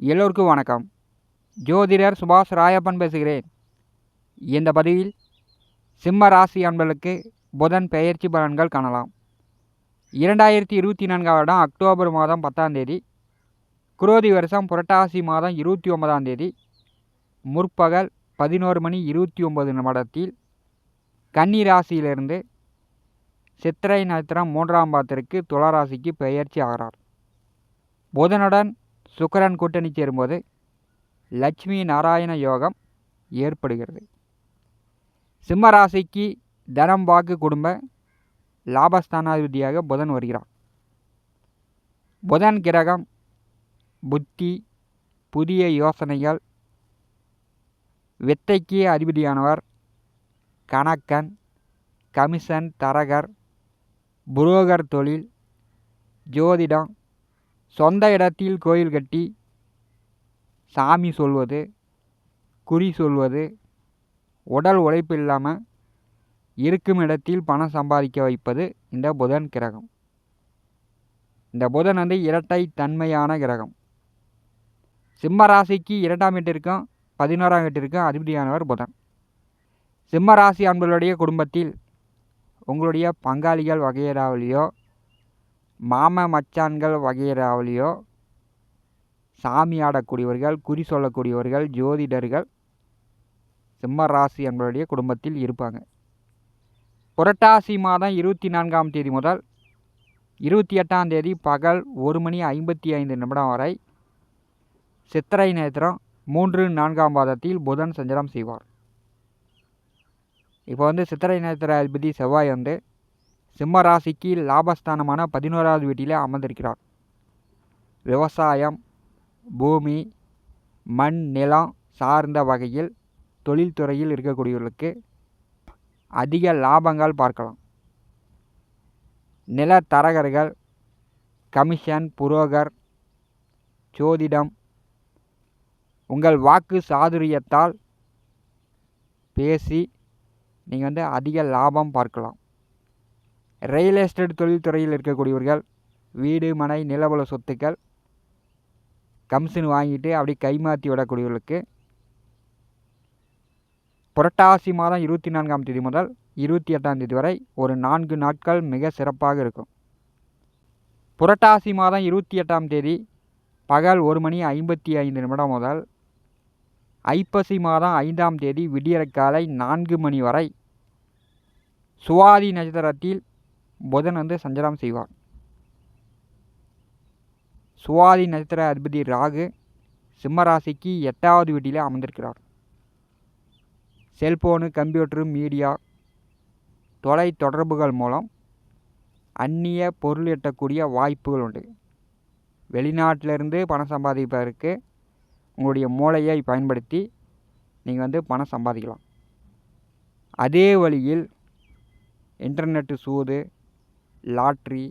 எல்லோருக்கும் வணக்கம். ஜோதிடர் சுபாஷ் ராயப்பன் பேசுகிறேன். இந்த பதிவில் சிம்ம ராசி அன்பர்களுக்கு புதன் பெயர்ச்சி பலன்கள் காணலாம். இரண்டாயிரத்தி இருபத்தி நான்காம் வருடம் அக்டோபர் மாதம் பத்தாம் தேதி குரோதி வருஷம் புரட்டாசி மாதம் இருபத்தி ஒன்பதாம் தேதி முற்பகல் பதினோரு மணி இருபத்தி ஒன்பது நிமிடத்தில் கன்னி ராசியிலிருந்து சித்திரை நட்சத்திரம் மூன்றாம் பாத்திற்கு துளராசிக்கு பெயர்ச்சி ஆகிறார். புதனுடன் சுக்கரன் கூட்டணி சேரும்போது லட்சுமி நாராயண யோகம் ஏற்படுகிறது. சிம்ம ராசிக்கு தனம் வாக்கு குடும்ப லாபஸ்தானாதிபதியாக புதன் வருகிறார். புதன் கிரகம் புத்தி புதிய யோசனைகள் வித்தைக்கு அதிபதியானவர் கணக்கன் கமிஷன் தரகர் புரோகர் தொழில் ஜோதிடம் சொந்த இடத்தில் கோயில் கட்டி சாமி சொல்வது குறி சொல்வது உடல் உழைப்பு இல்லாமல் இருக்கும் இடத்தில் பணம் சம்பாதிக்க வைப்பது இந்த புதன் கிரகம். இந்த புதன் வந்து இரட்டை தன்மையான கிரகம். சிம்ம ராசிக்கு இரண்டாம் வீட்டிற்கும் பதினோராம் வீட்டிற்கும் அதிபதியானவர் புதன். சிம்ம ராசி அன்பர்களுடைய குடும்பத்தில் உங்களுடைய பங்காளிகள் வகையறாவிலையோ மாம மச்சான்கள் வகையறாவிலையோ சாமி ஆடக்கூடியவர்கள் குறி சொல்லக்கூடியவர்கள் ஜோதிடர்கள் சிம்ம ராசி என்பவருடைய குடும்பத்தில் இருப்பாங்க. புரட்டாசி மாதம் இருபத்தி நான்காம் தேதி முதல் இருபத்தி எட்டாம் தேதி பகல் ஒரு மணி ஐம்பத்தி ஐந்து நிமிடம் வரை சித்திரை நேத்திரம் மூன்று நான்காம் பாதத்தில் புதன் சஞ்சலம் செய்வார். இப்போ வந்து சித்திரை நேத்திர அதிபதி செவ்வாய் வந்து சிம்ம ராசிக்கு லாபஸ்தானமான பதினோராவது வீட்டிலே அமர்ந்திருக்கிறார். விவசாயம் பூமி மண் நிலம் சார்ந்த வகையில் தொழில்துறையில் இருக்கக்கூடியவர்களுக்கு அதிக லாபங்கள் பார்க்கலாம். நில தரகர்கள் கமிஷன் புரோகர் ஜோதிடம் உங்கள் வாக்கு சாதுரியத்தால் பேசி நீங்கள் வந்து அதிக லாபம் பார்க்கலாம். ரியல் எஸ்டேட் தொழில்துறையில் இருக்கக்கூடியவர்கள் வீடு மனை நிலவள சொத்துக்கள் கமிஷன் வாங்கிட்டு அப்படி கைமாற்றி விடக்கூடியவர்களுக்கு புரட்டாசி மாதம் இருபத்தி நான்காம் தேதி முதல் இருபத்தி எட்டாம் தேதி வரை ஒரு நான்கு நாட்கள் மிக சிறப்பாக இருக்கும். புரட்டாசி மாதம் இருபத்தி எட்டாம் தேதி பகல் ஒரு மணி ஐம்பத்தி ஐந்து நிமிடம் முதல் ஐப்பசி மாதம் ஐந்தாம் தேதி விடியற்காலை நான்கு மணி வரை சுவாதி நட்சத்திரத்தில் புதன் வந்து சஞ்சாரம் செய்வார். சுவாதி நட்சத்திர அதிபதி ராகு சிம்மராசிக்கு எட்டாவது வீட்டிலே அமர்ந்திருக்கிறார். செல்போனு கம்ப்யூட்டரு மீடியா தொலை தொடர்புகள் மூலம் அந்நிய பொருள் எட்டக்கூடிய வாய்ப்புகள் உண்டு. வெளிநாட்டிலிருந்து பணம் சம்பாதிப்பதற்கு உங்களுடைய மூளையை பயன்படுத்தி நீங்கள் வந்து பணம் சம்பாதிக்கலாம். அதே வழியில் இன்டர்நெட்டு சூது லாட்ரி.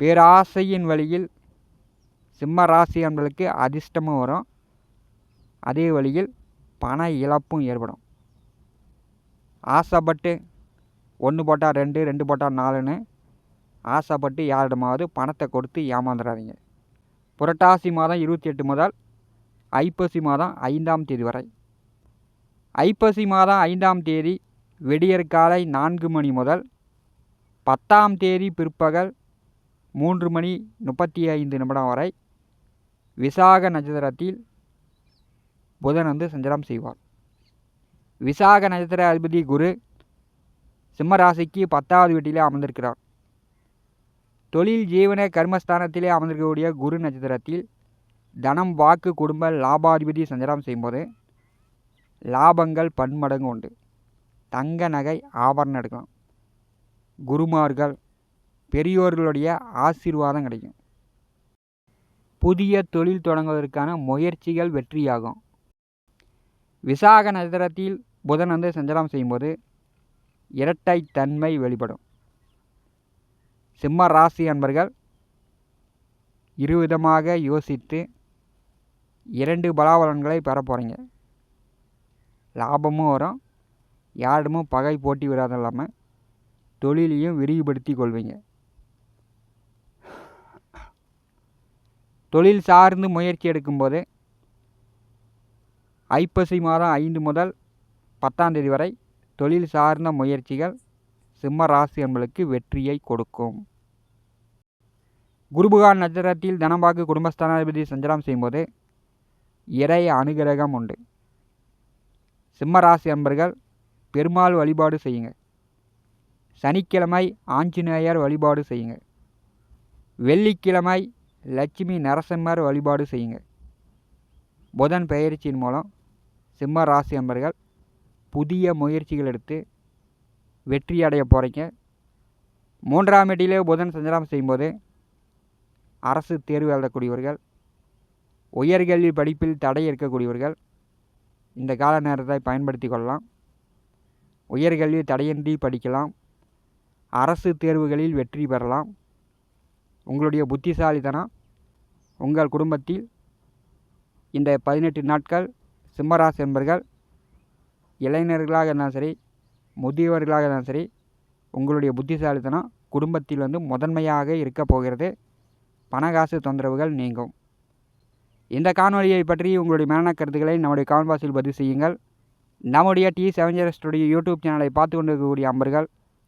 பேராசையின் வழியில் சிம்ம ராசி என்பதற்கு அதிர்ஷ்டமும் வரும். அதே வழியில் பண இழப்பும் ஏற்படும். ஆசைப்பட்டு ஒன்று போட்டால் ரெண்டு ரெண்டு போட்டால் நாலுன்னு ஆசைப்பட்டு யாரிடமாவது பணத்தை கொடுத்து ஏமாந்துடாதீங்க புரட்டாசி மாதம் இருபத்தி எட்டு முதல் ஐப்பசி மாதம் ஐந்தாம் தேதி வரை. ஐப்பசி மாதம் ஐந்தாம் தேதி விடியற்காலை நான்கு மணி முதல் பத்தாம் தேதி பிற்பகல் மூன்று மணி முப்பத்தி ஐந்து நிமிடம் வரை விசாக நட்சத்திரத்தில் புதன் வந்து சஞ்சாரம் செய்வார். விசாக நட்சத்திர அதிபதி குரு சிம்மராசிக்கு பத்தாவது வீட்டிலே அமர்ந்திருக்கிறார். தொழில் ஜீவன கர்மஸ்தானத்திலே அமர்ந்திருக்கக்கூடிய குரு நட்சத்திரத்தில் தனம் வாக்கு குடும்ப லாபாதிபதி சஞ்சாரம் செய்யும்போது லாபங்கள் பன்மடங்கு உண்டு. தங்க நகை ஆபரணம் எடுக்கலாம். குருமார்கள் பெரியோர்களுடைய ஆசீர்வாதம் கிடைக்கும். புதிய தொழில் தொடங்குவதற்கான முயற்சிகள் வெற்றியாகும். விசாக நட்சத்திரத்தில் புதன் வந்து சஞ்சலம் செய்யும்போது இரட்டை தன்மை வெளிப்படும். சிம்ம ராசி அன்பர்கள் இருவிதமாக யோசித்து இரண்டு பலாபலன்களை பெற போகிறீங்க லாபமும் வரும். யாரிடமும் பகை போட்டி விடாத இல்லாமல் தொழிலையும் விரிவுபடுத்தி கொள்வீங்க. தொழில் சார்ந்து முயற்சி எடுக்கும்போது ஐப்பசி மாதம் ஐந்து முதல் பத்தாம் தேதி வரை தொழில் சார்ந்த முயற்சிகள் சிம்ம ராசி என்பதற்கு வெற்றியை கொடுக்கும். குருபுகான் நட்சத்திரத்தில் தனம்பாக்கு குடும்பஸ்தானாதிபதி சஞ்சாரம் செய்யும்போது இறை அனுகிரகம் உண்டு. சிம்மராசி அன்பர்கள் பெருமாள் வழிபாடு செய்யுங்க. சனிக்கிழமை ஆஞ்சநேயர் வழிபாடு செய்யுங்க. வெள்ளிக்கிழமை லட்சுமி நரசிம்மர் வழிபாடு செய்யுங்க. புதன் பெயர்ச்சியின் மூலம் சிம்ம ராசி அன்பர்கள் புதிய முயற்சிகள் எடுத்து வெற்றி அடைய போகிறீங்க மூன்றாம் வீட்டிலே புதன் சஞ்சாரம் செய்யும்போது அரசு தேர்வு எழுதக்கூடியவர்கள் உயர்கல்வி படிப்பில் தடை இருக்கக்கூடியவர்கள் இந்த கால நேரத்தை பயன்படுத்தி கொள்ளலாம். உயர்கல்வி தடையின்றி படிக்கலாம். அரசு தேர்வுகளில் வெற்றி பெறலாம். உங்களுடைய புத்திசாலித்தனம் உங்கள் குடும்பத்தில் இந்த பதினெட்டு நாட்கள் சிம்மராசி என்பர்கள் இளைஞர்களாக இருந்தாலும் சரி முதியவர்களாக இருந்தாலும் சரி உங்களுடைய புத்திசாலித்தனம் குடும்பத்தில் வந்து முதன்மையாக இருக்க போகிறது. பணகாசு தொந்தரவுகள் நீங்கும். இந்த காணொலியை பற்றி உங்களுடைய மேலான கருத்துக்களை நம்முடைய கான்வாஸில் பதிவு செய்யுங்கள். நம்முடைய டி செவன் ஸ்டுடியோ யூடியூப் சேனலை பார்த்து கொண்டிருக்கக்கூடிய அம்பர்கள்